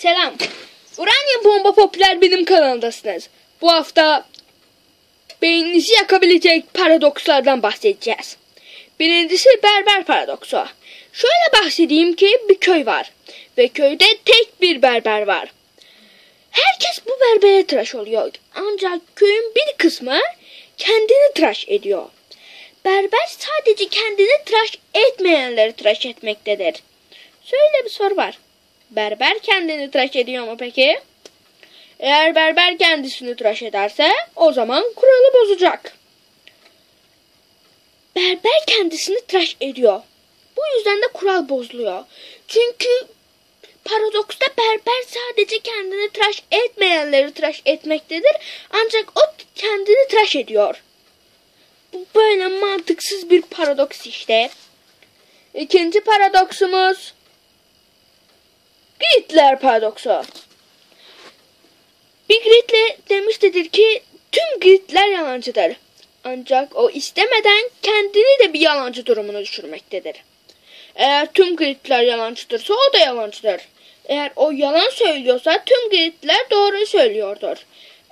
Selam. Uranyum Bomba Popüler Bilim kanalındasınız. Bu hafta beyninizi yakabilecek paradokslardan bahsedeceğiz. Birincisi berber paradoksu. Şöyle bahsedeyim ki bir köy var. Ve köyde tek bir berber var. Herkes bu berbere tıraş oluyor. Ancak köyün bir kısmı kendini tıraş ediyor. Berber sadece kendini tıraş etmeyenleri tıraş etmektedir. Şöyle bir soru var. Berber kendini tıraş ediyor mu peki? Eğer berber kendisini tıraş ederse o zaman kuralı bozacak. Berber kendisini tıraş ediyor. Bu yüzden de kural bozuluyor. Çünkü paradoksta berber sadece kendini tıraş etmeyenleri tıraş etmektedir. Ancak o kendini tıraş ediyor. Bu böyle mantıksız bir paradoks işte. İkinci paradoksumuz Gritler paradoksu. Bir Gritle demiştedir ki tüm Gritler yalancıdır. Ancak o istemeden kendini de bir yalancı durumuna düşürmektedir. Eğer tüm Gritler yalancıdırsa o da yalancıdır. Eğer o yalan söylüyorsa tüm Gritler doğruyu söylüyordur.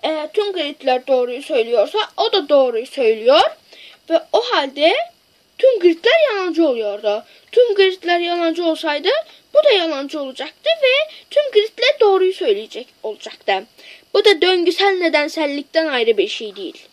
Eğer tüm Gritler doğruyu söylüyorsa o da doğruyu söylüyor. Ve o halde tüm Gritler yalancı oluyordu. Tüm Gritler yalancı olsaydı bu da yalancı olacaktı ve tüm Gritler doğruyu söyleyecek olacaktı. Bu da döngüsel nedensellikten ayrı bir şey değil.